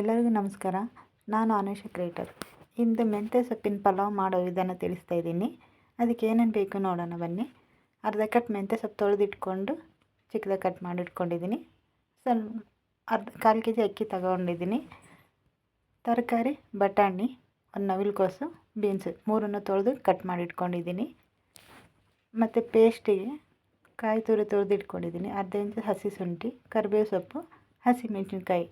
ಎಲ್ಲರಿಗೂ ನಮಸ್ಕಾರ. ನಾನು ಅನುಷ ಕ್ರಿಯೇಟರ್. ಇಂದು ಮೆಂತ್ಯ ಸೊಪ್ಪಿನ ಪಲಾವ್ ಮಾಡೋ ವಿಧಾನ ತಿಳಿಸ್ತಾ ಇದ್ದೀನಿ. ಅದಕ್ಕೆ ಏನೇನು ಬೇಕು ನೋಡೋಣ ಬನ್ನಿ. ಅರ್ಧ ಕಟ್ ಮೆಂತ್ಯ ಸೊಪ್ಪು ತೊಳೆದಿಟ್ಕೊಂಡು ಚಿಕ್ಕದಾಗಿ ಕಟ್ ಮಾಡಿಟ್ಕೊಂಡಿದ್ದೀನಿ. ಸ್ವಲ್ಪ ಅರ್ಧ ಕಾಲು ಕೆ ಜಿ ಅಕ್ಕಿ ತಗೊಂಡಿದ್ದೀನಿ. ತರಕಾರಿ, ಬಟಾಣಿ, ಒಂದು ನವಿಲುಕೋಸು ಬೀನ್ಸು ಮೂರನ್ನು ತೊಳೆದು ಕಟ್ ಮಾಡಿಟ್ಕೊಂಡಿದ್ದೀನಿ. ಮತ್ತು ಪೇಸ್ಟಿಗೆ ಕಾಯಿ ತುರಿ ತೊಳೆದಿಟ್ಕೊಂಡಿದ್ದೀನಿ ಅರ್ಧ ಇಂಚು ಹಸಿ ಶುಂಠಿ, ಕರಿಬೇವು ಸೊಪ್ಪು ಹಸಿಮೆಣಸಿನ್ಕಾಯಿ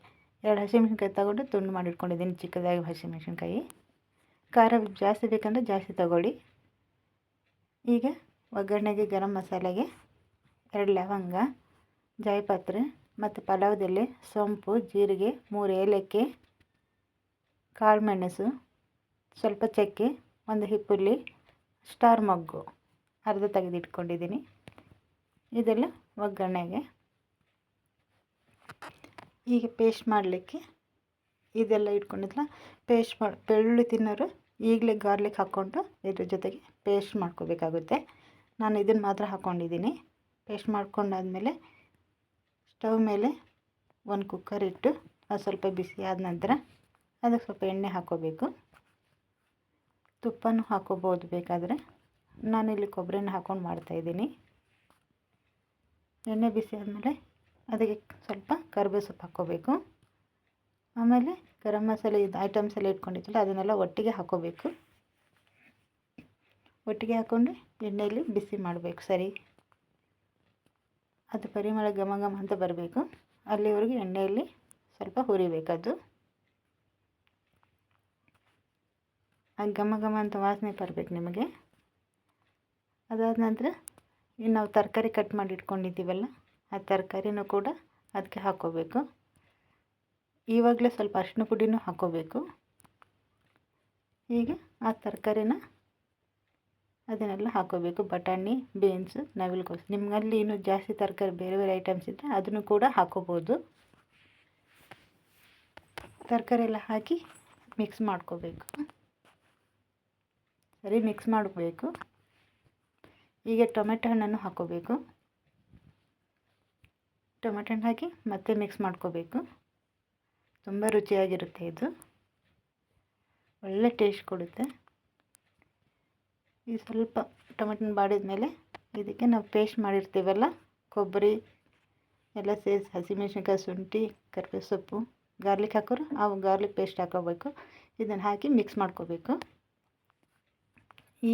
ಎರಡು ಹಸಿಮೆಣ್ಸಿನ್ಕಾಯಿ ತಗೊಂಡು ತುಂಡು ಮಾಡಿಟ್ಕೊಂಡಿದ್ದೀನಿ, ಚಿಕ್ಕದಾಗಿ ಹಸಿಮೆಣ್ಸಿನ್ಕಾಯಿ. ಖಾರ ಜಾಸ್ತಿ ಬೇಕಂದರೆ ಜಾಸ್ತಿ ತಗೊಳ್ಳಿ. ಈಗ ಒಗ್ಗರಣೆಗೆ ಗರಂ ಮಸಾಲೆಗೆ ಎರಡು ಲವಂಗ, ಜಾಯಿಪತ್ರೆ ಮತ್ತು ಪಲಾವ್ದೆಲೆ ಸೊಂಪು, ಜೀರಿಗೆ, ಮೂರು ಏಲಕ್ಕಿ, ಕಾಳು ಮೆಣಸು, ಸ್ವಲ್ಪ ಚಕ್ಕೆ, ಒಂದು ಹಿಪ್ಪುಲ್ಲಿ ಸ್ಟಾರ್ ಮೊಗ್ಗು. ಅರ್ಧ ತೆಗೆದಿಟ್ಕೊಂಡಿದ್ದೀನಿ. ಇದೆಲ್ಲ ಒಗ್ಗರಣೆಗೆ. ಈಗ ಪೇಸ್ಟ್ ಮಾಡಲಿಕ್ಕೆ ಇದೆಲ್ಲ ಇಟ್ಕೊಂಡಿದ್ಲ ಪೇಸ್ಟ್ ಮಾಡಿ ಬೆಳ್ಳುಳ್ಳಿ ತಿನ್ನೋರು ಈಗಲೇ ಗಾರ್ಲಿಕ್ ಹಾಕ್ಕೊಂಡು ಇದ್ರ ಜೊತೆಗೆ ಪೇಸ್ಟ್ ಮಾಡ್ಕೋಬೇಕಾಗುತ್ತೆ. ನಾನು ಇದನ್ನು ಮಾತ್ರ ಹಾಕ್ಕೊಂಡಿದ್ದೀನಿ ಪೇಸ್ಟ್ ಮಾಡ್ಕೊಂಡಾದಮೇಲೆ ಸ್ಟವ್ ಮೇಲೆ ಒಂದು ಕುಕ್ಕರ್ ಇಟ್ಟು ಅದು ಸ್ವಲ್ಪ ಬಿಸಿ ಆದ ನಂತರ ಅದಕ್ಕೆ ಸ್ವಲ್ಪ ಎಣ್ಣೆ ಹಾಕ್ಕೋಬೇಕು. ತುಪ್ಪನೂ ಹಾಕೋಬೋದು ಬೇಕಾದರೆ. ನಾನಿಲ್ಲಿ ಕೊಬ್ಬರಿನ ಹಾಕ್ಕೊಂಡು ಮಾಡ್ತಾಯಿದ್ದೀನಿ ಎಣ್ಣೆ ಬಿಸಿ ಆದಮೇಲೆ ಅದಕ್ಕೆ ಸ್ವಲ್ಪ ಕರಿಬೇವು ಸೊಪ್ಪು ಹಾಕ್ಕೋಬೇಕು. ಆಮೇಲೆ ಗರಂ ಮಸಾಲೆ ಇದು ಐಟಮ್ಸ್ ಎಲ್ಲ ಇಟ್ಕೊಂಡಿದ್ದಲ್ಲ ಅದನ್ನೆಲ್ಲ ಒಟ್ಟಿಗೆ ಹಾಕ್ಕೋಬೇಕು. ಒಟ್ಟಿಗೆ ಹಾಕ್ಕೊಂಡು ಎಣ್ಣೆಯಲ್ಲಿ ಬಿಸಿ ಮಾಡಬೇಕು ಸರಿ. ಅದು ಪರಿಮಳ ಘಮ ಘಮ ಅಂತ ಬರಬೇಕು. ಅಲ್ಲಿವರೆಗೂ ಎಣ್ಣೆಯಲ್ಲಿ ಸ್ವಲ್ಪ ಹುರಿಬೇಕದು ಆ ಘಮ ಘಮ ಅಂತ ವಾಸನೆ ಬರಬೇಕು ನಿಮಗೆ. ಅದಾದ ನಂತರ ಇನ್ನು ನಾವು ತರಕಾರಿ ಕಟ್ ಮಾಡಿ ಇಟ್ಕೊಂಡಿದ್ದೀವಲ್ಲ ಆ ತರಕಾರಿನೂ ಕೂಡ ಅದಕ್ಕೆ ಹಾಕ್ಕೋಬೇಕು. ಇವಾಗಲೇ ಸ್ವಲ್ಪ ಅರಿಶಿನ ಪುಡಿನೂ ಹಾಕ್ಕೋಬೇಕು. ಈಗ ಆ ತರಕಾರಿನ ಅದನ್ನೆಲ್ಲ ಹಾಕ್ಕೋಬೇಕು. ಬಟಾಣಿ, ಬೀನ್ಸು, ನವಿಲುಕೋಸು. ನಿಮ್ಮಲ್ಲಿ ಇನ್ನೂ ಜಾಸ್ತಿ ತರಕಾರಿ ಬೇರೆ ಬೇರೆ ಐಟಮ್ಸ್ ಇದ್ದರೆ ಅದನ್ನು ಕೂಡ ಹಾಕ್ಕೋಬೋದು. ತರಕಾರಿ ಎಲ್ಲ ಹಾಕಿ ಮಿಕ್ಸ್ ಮಾಡ್ಕೋಬೇಕು. ಸರಿ ಮಿಕ್ಸ್ ಮಾಡಬೇಕು ಈಗ ಟೊಮೆಟೊ ಹಣ್ಣನ್ನು ಹಾಕ್ಕೋಬೇಕು. ಟೊಮೆಟೊ ಹಣ್ಣು ಹಾಕಿ ಮತ್ತೆ ಮಿಕ್ಸ್ ಮಾಡ್ಕೋಬೇಕು. ತುಂಬ ರುಚಿಯಾಗಿರುತ್ತೆ ಇದು. ಒಳ್ಳೆ ಟೇಸ್ಟ್ ಕೊಡುತ್ತೆ. ಈ ಸ್ವಲ್ಪ ಟೊಮೆಟೊನ ಬಾಡಿದ ಮೇಲೆ ಇದಕ್ಕೆ ನಾವು ಪೇಸ್ಟ್ ಮಾಡಿರ್ತೀವಲ್ಲ, ಕೊಬ್ಬರಿ, ಎಲ್ಲ ಸೇರಿಸಿ ಹಸಿಮೆಣ್ಸಿನ್ಕಾಯಿ, ಶುಂಠಿ, ಕರ್ಬೇವು ಸೊಪ್ಪು ಗಾರ್ಲಿಕ್ ಹಾಕೋರು ಆ ಗಾರ್ಲಿಕ್ ಪೇಸ್ಟ್ ಹಾಕೋಬೇಕು. ಇದನ್ನು ಹಾಕಿ ಮಿಕ್ಸ್ ಮಾಡ್ಕೋಬೇಕು.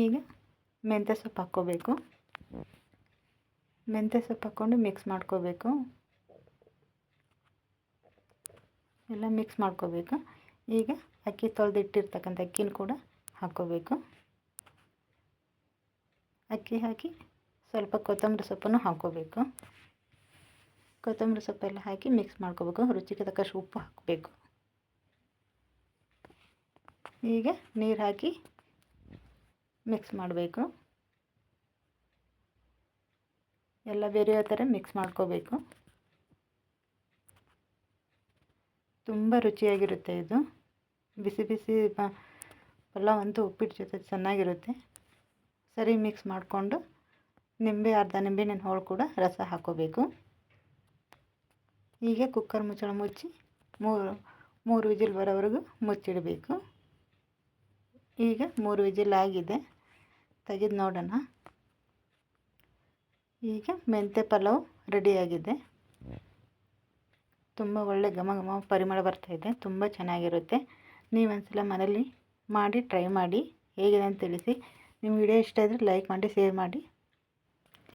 ಈಗ ಮೆಂತ್ಯ ಸೊಪ್ಪು ಹಾಕ್ಕೋಬೇಕು. ಮೆಂತ್ಯ ಸೊಪ್ಪು ಹಾಕ್ಕೊಂಡು ಮಿಕ್ಸ್ ಮಾಡ್ಕೋಬೇಕು. ಎಲ್ಲ ಮಿಕ್ಸ್ ಮಾಡ್ಕೋಬೇಕು. ಈಗ ಅಕ್ಕಿ ತೊಳೆದಿಟ್ಟಿರ್ತಕ್ಕಂಥ ಅಕ್ಕಿನ ಕೂಡ ಹಾಕ್ಕೋಬೇಕು. ಅಕ್ಕಿ ಹಾಕಿ ಸ್ವಲ್ಪ ಕೊತ್ತಂಬರಿ ಸೊಪ್ಪನ್ನು ಹಾಕ್ಕೋಬೇಕು. ಕೊತ್ತಂಬರಿ ಸೊಪ್ಪೆಲ್ಲ ಹಾಕಿ ಮಿಕ್ಸ್ ಮಾಡ್ಕೋಬೇಕು. ರುಚಿಗೆ ತಕ್ಕಷ್ಟು ಉಪ್ಪು ಹಾಕಬೇಕು. ಈಗ ನೀರು ಹಾಕಿ ಮಿಕ್ಸ್ ಮಾಡಬೇಕು. ಎಲ್ಲ ಬೇರೆಯೋ ಥರ ಮಿಕ್ಸ್ ಮಾಡ್ಕೋಬೇಕು. ತುಂಬ ರುಚಿಯಾಗಿರುತ್ತೆ ಇದು. ಬಿಸಿ ಬಿಸಿ ಪಲಾವ್ ಅಂತೂ ಉಪ್ಪಿಟ್ಟು ಜೊತೆ ಚೆನ್ನಾಗಿರುತ್ತೆ. ಸರಿ ಮಿಕ್ಸ್ ಮಾಡಿಕೊಂಡು ನಿಂಬೆ, ಅರ್ಧ ನಿಂಬೆಹಣ್ಣಿನ ಹೋಳು ಕೂಡ ರಸ ಹಾಕೋಬೇಕು. ಹೀಗೆ ಕುಕ್ಕರ್ ಮುಚ್ಚಳ ಮುಚ್ಚಿ ಮೂರು ಮೂರು ವಿಜಿಲ್ ಬರೋವರೆಗೂ ಮುಚ್ಚಿಡಬೇಕು. ಈಗ ಮೂರು ವಿಜಿಲ್ ಆಗಿದೆ. ತೆಗೆದು ನೋಡೋಣ. ಈಗ ಮೆಂತ್ಯ ಪಲಾವ್ ರೆಡಿಯಾಗಿದೆ ತುಂಬ ಒಳ್ಳೆ ಘಮ ಘಮ ಪರಿಮಳ ಬರ್ತಾಯಿದೆ ತುಂಬ ಚೆನ್ನಾಗಿರುತ್ತೆ. ನೀವು ಒಂದ್ಸಲ ಮನೇಲಿ ಮಾಡಿ ಟ್ರೈ ಮಾಡಿ ಹೇಗಿದೆ ಅಂತ ತಿಳಿಸಿ. ನಿಮ್ಮ ವಿಡಿಯೋ ಇಷ್ಟ ಇದ್ದರೆ ಲೈಕ್ ಮಾಡಿ ಶೇರ್ ಮಾಡಿ.